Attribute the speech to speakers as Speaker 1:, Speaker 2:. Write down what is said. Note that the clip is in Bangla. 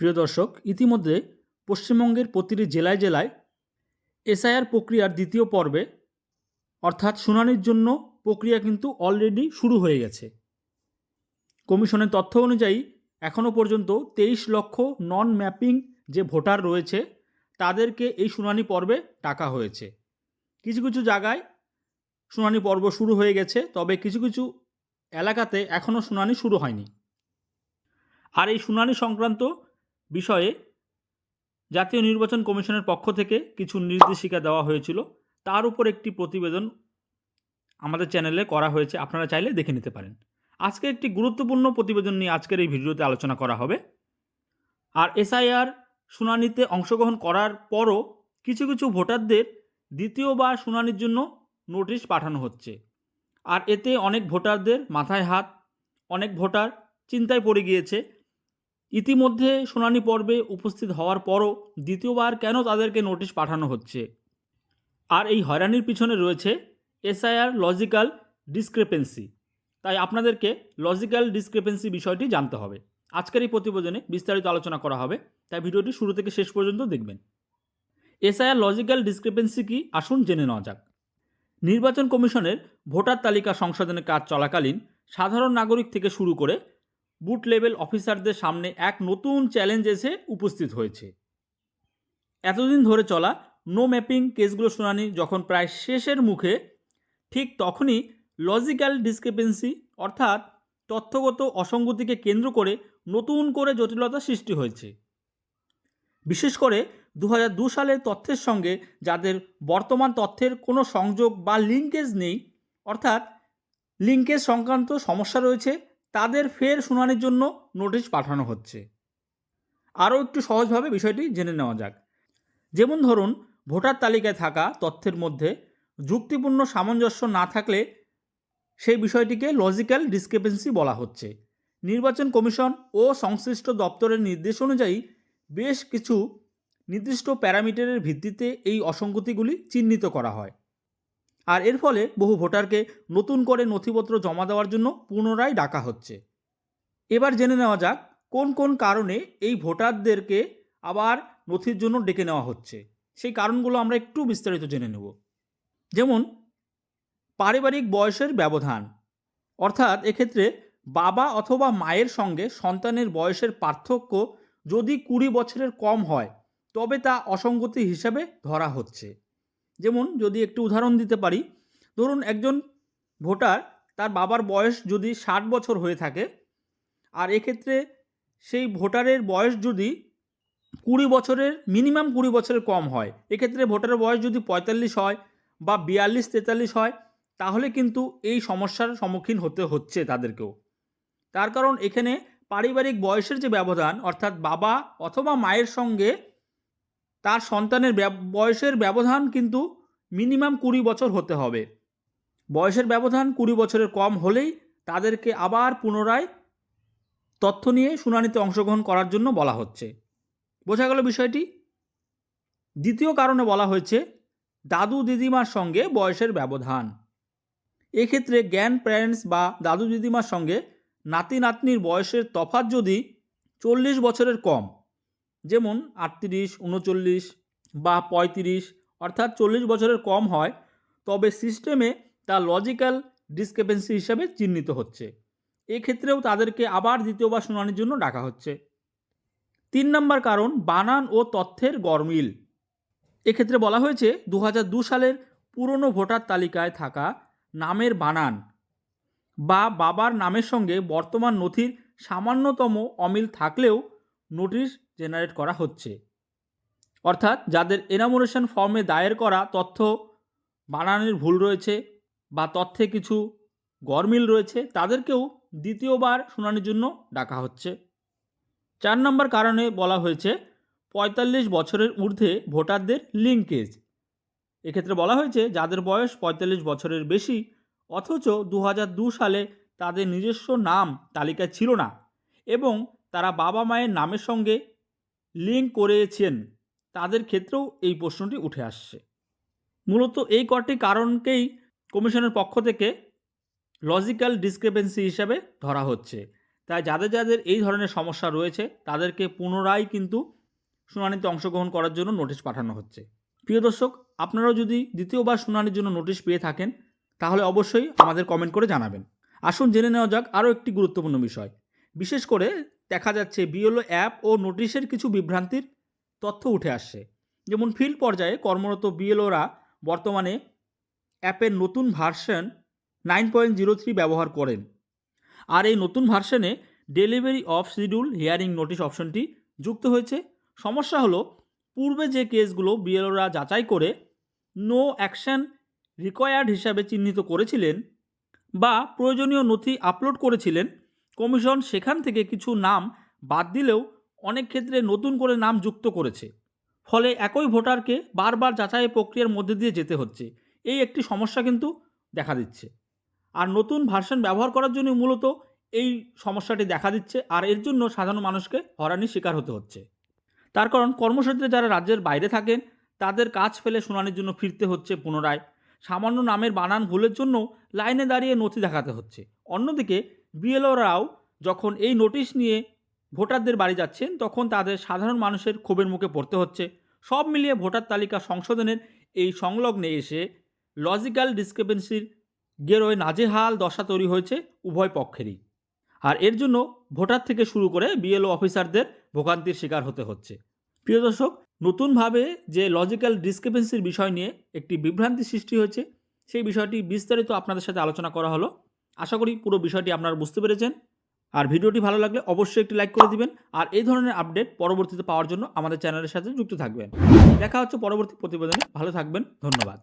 Speaker 1: প্রিয় দর্শক, ইতিমধ্যে পশ্চিমবঙ্গের প্রতিটি জেলায় জেলায় এসআইআর প্রক্রিয়ার দ্বিতীয় পর্বে, অর্থাৎ শুনানির জন্য প্রক্রিয়া কিন্তু অলরেডি শুরু হয়ে গেছে। কমিশনের তথ্য অনুযায়ী এখনও পর্যন্ত তেইশ লক্ষ নন ম্যাপিং যে ভোটার রয়েছে, তাদেরকে এই শুনানি পর্বে ডাকা হয়েছে। কিছু কিছু জায়গায় শুনানি পর্ব শুরু হয়ে গেছে, তবে কিছু কিছু এলাকাতে এখনও শুনানি শুরু হয়নি। আর এই শুনানি সংক্রান্ত বিষয়ে জাতীয় নির্বাচন কমিশনের পক্ষ থেকে কিছু নির্দেশিকা দেওয়া হয়েছিল। তার উপর একটি প্রতিবেদন আমাদের চ্যানেলে করা হয়েছে, আপনারা চাইলে দেখে নিতে পারেন। আজকে একটি গুরুত্বপূর্ণ প্রতিবেদন নিয়ে আজকের এই ভিডিওতে আলোচনা করা হবে। আর এসআইআর শুনানিতে অংশগ্রহণ করার পরও কিছু কিছু ভোটারদের দ্বিতীয়বার শুনানির জন্য নোটিশ পাঠানো হচ্ছে। আর এতে অনেক ভোটারদের মাথায় হাত, অনেক ভোটার চিন্তায় পড়ে গিয়েছে। ইতিমধ্যে শুনানি পর্বে উপস্থিত হওয়ার পরও দ্বিতীয়বার কেন তাদেরকে নোটিশ পাঠানো হচ্ছে? আর এই হয়রানির পিছনে রয়েছে এসআইআর লজিক্যাল ডিসক্রেপেন্সি। তাই আপনাদেরকে লজিক্যাল ডিসক্রেপেন্সি বিষয়টি জানতে হবে। আজকের এই প্রতিবেদনে বিস্তারিত আলোচনা করা হবে, তাই ভিডিওটি শুরু থেকে শেষ পর্যন্ত দেখবেন। এসআইআর লজিক্যাল ডিসক্রেপেন্সি কি? আসুন জেনে নেওয়া যাক। নির্বাচন কমিশনের ভোটার তালিকা সংশোধনের কাজ চলাকালীন সাধারণ নাগরিক থেকে শুরু করে বুথ লেভেল অফিসারদের সামনে এক নতুন চ্যালেঞ্জ এসে উপস্থিত হয়েছে। এতদিন ধরে চলা নো ম্যাপিং কেসগুলো শুনানি যখন প্রায় শেষের মুখে, ঠিক তখনই লজিক্যাল ডিসক্রিপেন্সি অর্থাৎ তথ্যগত অসঙ্গতিকে কেন্দ্র করে নতুন করে জটিলতা সৃষ্টি হয়েছে। বিশেষ করে দু হাজার দু সালের তথ্যের সঙ্গে যাদের বর্তমান তথ্যের কোনো সংযোগ বা লিঙ্কেজ নেই, অর্থাৎ লিঙ্কেজ সংক্রান্ত সমস্যা রয়েছে তাদের ফের শুনানির জন্য নোটিশ পাঠানো হচ্ছে। আরও একটু সহজভাবে বিষয়টি জেনে নেওয়া যাক। যেমন ধরুন, ভোটার তালিকায় থাকা তথ্যের মধ্যে যুক্তিপূর্ণ সামঞ্জস্য না থাকলে সেই বিষয়টিকে লজিক্যাল ডিসক্রিপেন্সি বলা হচ্ছে। নির্বাচন কমিশন ও সংশ্লিষ্ট দপ্তরের নির্দেশ অনুযায়ী বেশ কিছু নির্দিষ্ট প্যারামিটারের ভিত্তিতে এই অসঙ্গতিগুলি চিহ্নিত করা হয়। আর এর ফলে বহু ভোটারকে নতুন করে নথিপত্র জমা দেওয়ার জন্য পুনরায় ডাকা হচ্ছে। এবার জেনে নেওয়া যাক, কোন কোন কারণে এই ভোটারদেরকে আবার নথির জন্য ডেকে নেওয়া হচ্ছে। সেই কারণগুলো আমরা একটু বিস্তারিত জেনে নেব। যেমন, পারিবারিক বয়সের ব্যবধান। অর্থাৎ এক্ষেত্রে বাবা অথবা মায়ের সঙ্গে সন্তানের বয়সের পার্থক্য যদি কুড়ি বছরের কম হয়, তবে তা অসঙ্গতি হিসাবে ধরা হচ্ছে। যেমন যদি একটু উদাহরণ দিতে পারি, ধরুন একজন ভোটার তার বাবার বয়স যদি ষাট বছর হয়ে থাকে, আর এক্ষেত্রে সেই ভোটারের বয়স যদি কুড়ি বছরের, মিনিমাম কুড়ি বছরের কম হয়, এক্ষেত্রে ভোটারের বয়স যদি পঁয়তাল্লিশ হয় বা বিয়াল্লিশ, তেতাল্লিশ হয়, তাহলে কিন্তু এই সমস্যার সম্মুখীন হতে হচ্ছে তাদেরকেও। তার কারণ এখানে পারিবারিক বয়সের যে ব্যবধান, অর্থাৎ বাবা অথবা মায়ের সঙ্গে তার সন্তানের বয়সের ব্যবধান কিন্তু মিনিমাম কুড়ি বছর হতে হবে। বয়সের ব্যবধান কুড়ি বছরের কম হলেই তাদেরকে আবার পুনরায় তথ্য নিয়ে শুনানিতে অংশগ্রহণ করার জন্য বলা হচ্ছে। বোঝা গেল বিষয়টি? দ্বিতীয় কারণে বলা হয়েছে, দাদু দিদিমার সঙ্গে বয়সের ব্যবধান। এক্ষেত্রে জ্ঞান প্যারেন্টস বা দাদু দিদিমার সঙ্গে নাতি নাতনির বয়সের তফাৎ যদি চল্লিশ বছরের কম যেমন আটত্রিশ, উনচল্লিশ বা পঁয়ত্রিশ, অর্থাৎ চল্লিশ বছরের কম হয়, তবে সিস্টেমে তা লজিক্যাল ডিসক্রেপেন্সি হিসাবে চিহ্নিত হচ্ছে। এক্ষেত্রেও তাদেরকে আবার দ্বিতীয়বার শুনানির জন্য ডাকা হচ্ছে। তিন নম্বর কারণ, বানান ও তথ্যের গরমিল। এক্ষেত্রে বলা হয়েছে দু সালের পুরনো ভোটার তালিকায় থাকা নামের বানান বা বাবার নামের সঙ্গে বর্তমান নথির সামান্যতম অমিল থাকলেও নোটিশ জেনারেট করা হচ্ছে। অর্থাৎ যাদের এনামোরেশন ফর্মে দায়ের করা তথ্য বানানের ভুল রয়েছে বা তথ্যে কিছু গরমিল রয়েছে, তাদেরকেও দ্বিতীয়বার শুনানির জন্য ডাকা হচ্ছে। চার নম্বর কারণে বলা হয়েছে, পঁয়তাল্লিশ বছরের ঊর্ধ্বে ভোটারদের লিঙ্কেজ এক্ষেত্রে বলা হয়েছে, যাদের বয়স পঁয়তাল্লিশ বছরের বেশি, অথচ দু সালে তাদের নিজস্ব নাম তালিকায় ছিল না এবং তারা বাবা মায়ের নামের সঙ্গে লিঙ্ক করেছেন, তাদের ক্ষেত্রেও এই প্রশ্নটি উঠে আসছে। মূলত এই কটি কারণকেই কমিশনের পক্ষ থেকে লজিক্যাল ডিসক্রিপেন্সি হিসাবে ধরা হচ্ছে। তাই যাদের যাদের এই ধরনের সমস্যা রয়েছে, তাদেরকে পুনরায় কিন্তু শুনানিতে অংশগ্রহণ করার জন্য নোটিশ পাঠানো হচ্ছে। প্রিয় দর্শক, আপনারাও যদি দ্বিতীয়বার শুনানির জন্য নোটিশ পেয়ে থাকেন, তাহলে অবশ্যই আমাদের কমেন্ট করে জানাবেন। আসুন জেনে নেওয়া যাক আরও একটি গুরুত্বপূর্ণ বিষয়। বিশেষ করে দেখা যাচ্ছে বিএলও অ্যাপ ও নোটিশের কিছু বিভ্রান্তির তথ্য উঠে আসছে। যেমন ফিল্ড পর্যায়ে কর্মরত বিএলওরা বর্তমানে অ্যাপের নতুন version nine point zero three ব্যবহার করেন। আর এই নতুন ভার্সনে delivery of schedule hearing notice অপশনটি যুক্ত হয়েছে। সমস্যা হলো, পূর্বে যে কেসগুলো বিএলওরা যাচাই করে নো অ্যাকশন রিকোয়ার্ড হিসাবে চিহ্নিত করেছিলেন বা প্রয়োজনীয় নথি আপলোড করেছিলেন কমিশন সেখান থেকে কিছু নাম বাদ দিলেও অনেক ক্ষেত্রে নতুন করে নাম যুক্ত করেছে। ফলে একই ভোটারকে বারবার যাচাই প্রক্রিয়ার মধ্যে দিয়ে যেতে হচ্ছে। এই একটি সমস্যা কিন্তু দেখা দিচ্ছে। আর নতুন ভার্সন ব্যবহার করার জন্য মূলত এই সমস্যাটি দেখা দিচ্ছে আর এর জন্য সাধারণ মানুষকে হরানির শিকার হতে হচ্ছে। তার কারণ, কর্মসূত্রে যারা রাজ্যের বাইরে থাকেন, তাদের কাজ ফেলে শুনানির জন্য ফিরতে হচ্ছে পুনরায়। সামান্য নামের বানান ভুলের জন্য লাইনে দাঁড়িয়ে নথি দেখাতে হচ্ছে। অন্যদিকে বিএলওরাও যখন এই নোটিশ নিয়ে ভোটারদের বাড়ি যাচ্ছেন, তখন তাদের সাধারণ মানুষের ক্ষোভের মুখে পড়তে হচ্ছে। সব মিলিয়ে ভোটার তালিকা সংশোধনের এই সংলগ্নে এসে লজিক্যাল ডিসক্রিপেন্সির গেরোয় নাজেহাল দশা তৈরি হয়েছে উভয় পক্ষেরই। আর এর জন্য ভোটার থেকে শুরু করে বিএলও অফিসারদের ভোগান্তির শিকার হতে হচ্ছে। প্রিয় দর্শক, নতুনভাবে যে লজিক্যাল ডিসক্রিপেন্সির বিষয় নিয়ে একটি বিভ্রান্তি সৃষ্টি হয়েছে, সেই বিষয়টি বিস্তারিত আপনাদের সাথে আলোচনা করা হলো। আশা করি পুরো বিষয়টি আপনারা বুঝতে পেরেছেন। আর ভিডিওটি ভালো লাগলে অবশ্যই একটি লাইক করে দিবেন। আর এই ধরনের আপডেট পরবর্তীতে পাওয়ার জন্য আমাদের চ্যানেলের সাথে যুক্ত থাকবেন। দেখা হচ্ছে পরবর্তী প্রতিবেদনে। ভালো থাকবেন। ধন্যবাদ।